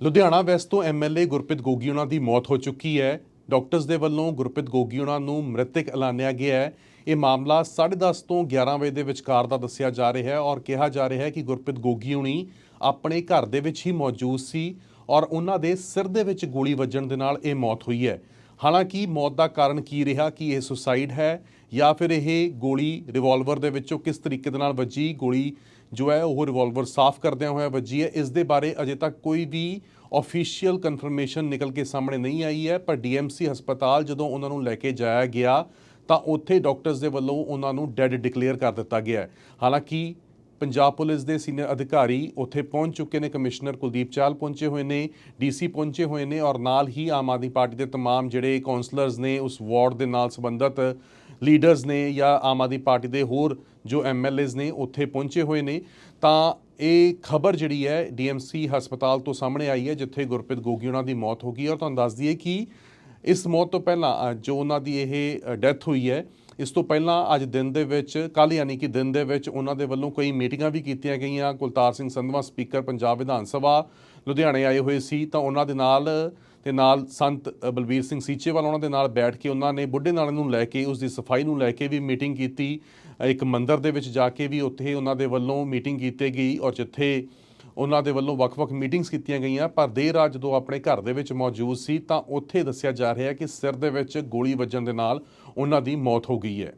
Ludhiana west ਤੋਂ MLA Gurpreet Gogi ਉਹਨਾਂ ਦੀ ਮੌਤ ਹੋ ਚੁੱਕੀ ਹੈ। ਡਾਕਟਰਸ ਦੇ ਵੱਲੋਂ ਗੁਰਪ੍ਰੀਤ ਗੋਗੀ ਉਹਨਾਂ ਨੂੰ ਮ੍ਰਿਤਕ ਐਲਾਨਿਆ ਗਿਆ ਹੈ। ਇਹ ਮਾਮਲਾ 10:30 ਤੋਂ 11 ਵਜੇ ਦੇ ਵਿਚਕਾਰ ਦਾ ਦੱਸਿਆ ਜਾ ਰਿਹਾ ਹੈ ਔਰ ਕਿਹਾ ਜਾ ਰਿਹਾ ਹੈ ਕਿ ਗੁਰਪ੍ਰੀਤ ਗੋਗੀ ਹੁਣੀ ਆਪਣੇ ਘਰ ਦੇ ਵਿੱਚ ਹੀ ਮੌਜੂਦ ਸੀ ਔਰ ਉਹਨਾਂ ਦੇ ਸਿਰ ਦੇ ਵਿੱਚ ਗੋਲੀ ਵੱਜਣ ਦੇ ਨਾਲ ਇਹ ਮੌਤ ਹੋਈ ਹੈ। ਹਾਲਾਂਕਿ ਮੌਤ ਦਾ ਕਾਰਨ ਕੀ ਰਿਹਾ, ਕਿ ਇਹ ਸੁਸਾਈਡ ਹੈ ਜਾਂ ਫਿਰ ਇਹ ਗੋਲੀ ਰਿਵਾਲਵਰ ਦੇ ਵਿੱਚੋਂ ਕਿਸ ਤਰੀਕੇ ਦੇ ਨਾਲ ਵੱਜੀ? ਗੋਲੀ ਜੋ ਹੈ ਉਹ ਰਿਵਾਲਵਰ ਸਾਫ਼ ਕਰਦਿਆਂ ਹੋਇਆ ਵੱਜੀ ਹੈ। ਇਸ ਦੇ ਬਾਰੇ ਅਜੇ ਤੱਕ ਕੋਈ ਵੀ ਅਫੀਸ਼ੀਅਲ ਕਨਫਰਮੇਸ਼ਨ ਨਿਕਲ ਕੇ ਸਾਹਮਣੇ ਨਹੀਂ ਆਈ ਹੈ, ਪਰ ਡੀਐਮਸੀ ਹਸਪਤਾਲ ਜਦੋਂ ਉਹਨਾਂ ਨੂੰ ਲੈ ਕੇ ਜਾਇਆ ਗਿਆ ਤਾਂ ਉੱਥੇ ਡਾਕਟਰਸ ਦੇ ਵੱਲੋਂ ਉਹਨਾਂ ਨੂੰ ਡੈੱਡ ਡਿਕਲੇਅਰ ਕਰ ਦਿੱਤਾ ਗਿਆ ਹਾਲਾਂਕਿ ਪੰਜਾਬ ਪੁਲਿਸ ਦੇ ਸੀਨੀਅਰ ਅਧਿਕਾਰੀ ਉੱਥੇ ਪਹੁੰਚ ਚੁੱਕੇ ਨੇ ਕਮਿਸ਼ਨਰ ਕੁਲਦੀਪ ਚਾਲ ਪਹੁੰਚੇ ਹੋਏ ਨੇ ਡੀਸੀ ਪਹੁੰਚੇ ਹੋਏ ਨੇ ਔਰ ਨਾਲ ਹੀ ਆਮ ਆਦਮੀ ਪਾਰਟੀ ਦੇ तमाम ਜਿਹੜੇ ਕਾਉਂਸਲਰਸ ਨੇ ਉਸ ਵਾਰਡ ਦੇ ਨਾਲ ਸੰਬੰਧਤ ਲੀਡਰਸ ਨੇ ਜਾਂ ਆਮ ਆਦਮੀ ਪਾਰਟੀ ਦੇ ਹੋਰ ਜੋ ਐਮਐਲਏਸ ਨੇ ਉੱਥੇ ਪਹੁੰਚੇ ਹੋਏ ਨੇ ਤਾਂ ਇਹ ਖਬਰ ਜਿਹੜੀ ਹੈ ਡੀਐਮਸੀ ਹਸਪਤਾਲ ਤੋਂ ਸਾਹਮਣੇ ਆਈ ਹੈ ਜਿੱਥੇ ਗੁਰਪ੍ਰੀਤ ਗੋਗੀ ਉਹਨਾਂ ਦੀ ਮੌਤ ਹੋ ਗਈ ਔਰ ਤੁਹਾਨੂੰ ਦੱਸ ਦਈਏ ਕਿ ਇਸ ਮੌਤ ਤੋਂ ਪਹਿਲਾਂ ਅ, ਜੋ ਉਹਨਾਂ ਦੀ ਇਹ ਡੈਥ ਹੋਈ ਹੈ ਇਸ ਤੋਂ ਪਹਿਲਾਂ ਅੱਜ ਦਿਨ ਦੇ ਵਿੱਚ ਕੱਲ ਯਾਨੀ ਕਿ ਦਿਨ ਦੇ ਵਿੱਚ ਉਹਨਾਂ ਦੇ ਵੱਲੋਂ ਕਈ ਮੀਟਿੰਗਾਂ ਵੀ ਕੀਤੀਆਂ ਗਈਆਂ। ਕੁਲਤਾਰ ਸਿੰਘ ਸੰਧਵਾ, ਸਪੀਕਰ, ਪੰਜਾਬ ਵਿਧਾਨ ਸਭਾ, ਲੁਧਿਆਣੇ ਆਏ ਹੋਏ ਸੀ ਤਾਂ ਉਹਨਾਂ ਦੇ ਨਾਲ ਤੇ ਨਾਲ ਸੰਤ ਬਲਬੀਰ ਸਿੰਘ ਸੀਚੇਵਾਲ ਉਹਨਾਂ ਦੇ ਨਾਲ ਬੈਠ ਕੇ ਉਹਨਾਂ ਨੇ ਬੁੱਢੇ ਨਾਲੇ ਨੂੰ ਲੈ ਕੇ, ਉਸ ਦੀ ਸਫ਼ਾਈ ਨੂੰ ਲੈ ਕੇ ਵੀ ਮੀਟਿੰਗ ਕੀਤੀ। ਇੱਕ ਮੰਦਿਰ ਦੇ ਵਿੱਚ ਜਾ ਕੇ ਵੀ ਉੱਥੇ ਉਹਨਾਂ ਦੇ ਵੱਲੋਂ ਮੀਟਿੰਗ ਕੀਤੀ ਗਈ ਔਰ ਜਿੱਥੇ ਉਹਨਾਂ ਦੇ ਵੱਲੋਂ ਵੱਖ-ਵੱਖ ਮੀਟਿੰਗਸ ਕੀਤੀਆਂ ਗਈਆਂ, ਪਰ ਦੇਰ ਰਾਤ ਜਦੋਂ ਆਪਣੇ ਘਰ ਦੇ ਵਿੱਚ ਮੌਜੂਦ ਸੀ ਤਾਂ ਉੱਥੇ ਦੱਸਿਆ ਜਾ ਰਿਹਾ ਹੈ ਕਿ ਸਿਰ ਦੇ ਵਿੱਚ ਗੋਲੀ ਵੱਜਣ ਦੇ ਨਾਲ ਉਹਨਾਂ ਦੀ ਮੌਤ ਹੋ ਗਈ ਹੈ।